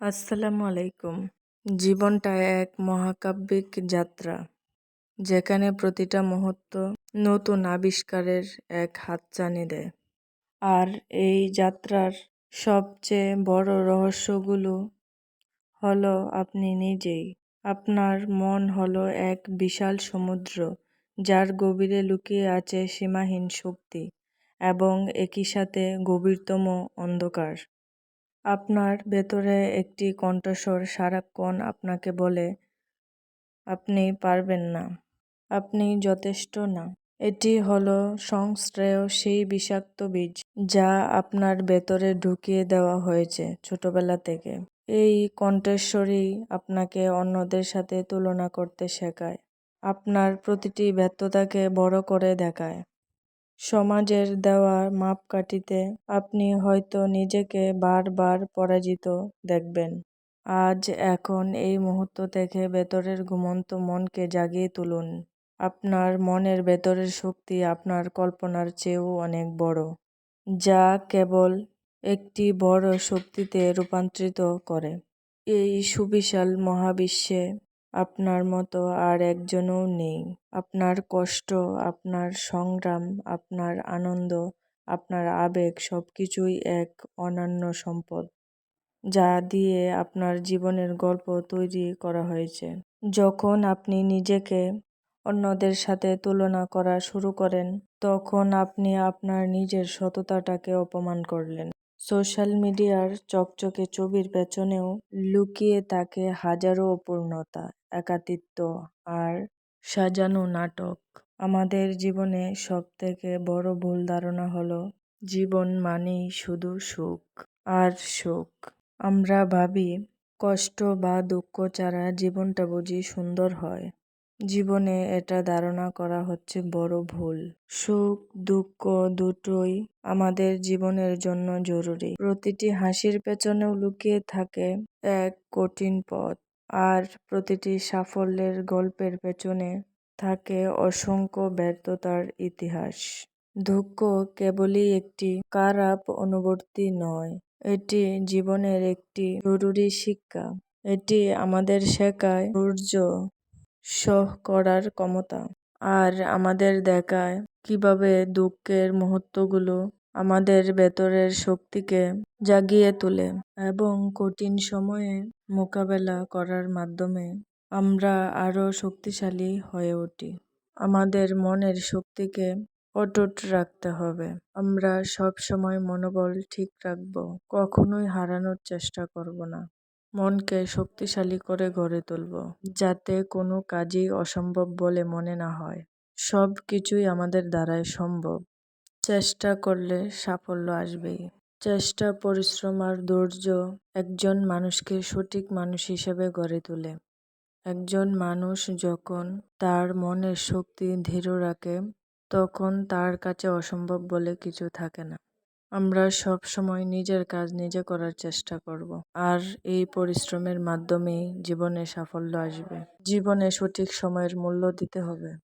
আসসালামু আলাইকুম। জীবনটা এক মহাকাব্যিক যাত্রা, যেখানে প্রতিটা মুহূর্ত নতুন আবিষ্কারের এক হাতছানি দেয়। আর এই যাত্রার সবচেয়ে বড় রহস্যগুলো হলো আপনি নিজেই। আপনার মন হলো এক বিশাল সমুদ্র, যার গভীরে লুকিয়ে আছে সীমাহীন শক্তি এবং একই সাথে গভীরতম অন্ধকার। আপনার ভেতরে একটি কণ্ঠস্বর সারাক্ষণ আপনাকে বলে, আপনি পারবেন না, আপনি যথেষ্ট না। এটি হলো সংশ্রেয় সেই বিষাক্ত বীজ যা আপনার ভেতরে ঢুকিয়ে দেওয়া হয়েছে ছোটবেলা থেকে। এই কণ্ঠস্বরই আপনাকে অন্যদের সাথে তুলনা করতে শেখায়, আপনার প্রতিটি ব্যর্থতাকে বড় করে দেখায়। সমাজের দেওয়া মাপকাঠিতে আপনি হয়তো নিজেকে বারবার পরাজিত দেখবেন। আজ এখন এই মুহূর্ত থেকে ভেতরের ঘুমন্ত মনকে জাগিয়ে তুলুন। আপনার মনের ভেতরের শক্তি আপনার কল্পনার চেয়েও অনেক বড়, যা কেবল একটি বড় শক্তিতে রূপান্তরিত করে। এই সুবিশাল মহাবিশ্বে আপনার মতো আর একজনও নেই। আপনার কষ্ট, আপনার সংগ্রাম, আপনার আনন্দ, আপনার আবেগ সব কিছুই এক অনন্য সম্পদ, যা দিয়ে আপনার জীবনের গল্প তৈরি করা হয়েছে। যখন আপনি নিজেকে অন্যদের সাথে তুলনা করা শুরু করেন, তখন আপনি আপনার নিজের সততাটাকে অপমান করলেন। সোশ্যাল মিডিয়ার চকচকে ছবির পেছনেও লুকিয়ে থাকে হাজারো অপূর্ণতা একাতিত্ব আর সাজানো নাটক। আমাদের জীবনে সবথেকে বড় ভুল ধারণা হলো, জীবন মানেই শুধু সুখ আর সুখ আমরা ভাবি, কষ্ট বা দুঃখ ছাড়া জীবনটা বুঝি সুন্দর হয়। জীবনে এটা ধারণা করা হচ্ছে বড় ভুল। সুখ, দুঃখ দুটোই আমাদের জীবনের জন্য জরুরি। প্রতিটি হাসির পেছনেও লুকিয়ে থাকে এক কঠিন পথ। আর প্রতিটি সাফল্যের গল্পের পেছনে থাকে অসংখ্য ব্যর্থতার ইতিহাস। দুঃখ কেবলই একটি খারাপ অনুভূতি নয়, এটি জীবনের একটি জরুরি শিক্ষা। এটি আমাদের শেখায় ধৈর্য সহ করার ক্ষমতা। আর আমাদের দেখায় কীভাবে দুঃখের মুহূর্তগুলো আমাদের ভেতরের শক্তিকে জাগিয়ে তোলে এবং কঠিন সময়ে মোকাবেলা করার মাধ্যমে আমরা আরও শক্তিশালী হয়ে উঠি। আমাদের মনের শক্তিকে অটুট রাখতে হবে। আমরা সব সময় মনোবল ঠিক রাখব, কখনোই হারানোর চেষ্টা করব না। মনকে শক্তিশালী করে গড়ে তুলব, যাতে কোনো কাজই অসম্ভব বলে মনে না হয়। সব কিছুই আমাদের দ্বারাই সম্ভব। চেষ্টা করলে সাফল্য আসবেই। চেষ্টা, পরিশ্রম আর ধৈর্য একজন মানুষকে সঠিক মানুষ হিসেবে গড়ে তোলে। একজন মানুষ যখন তার মনের শক্তি ধীর রাখে, তখন তার কাছে অসম্ভব বলে কিছু থাকে না। আমরা সব সময় নিজের কাজ নিজে করার চেষ্টা করব। আর এই পরিশ্রমের মাধ্যমেই জীবনে সাফল্য আসবে। জীবনে সঠিক সময়ের মূল্য দিতে হবে।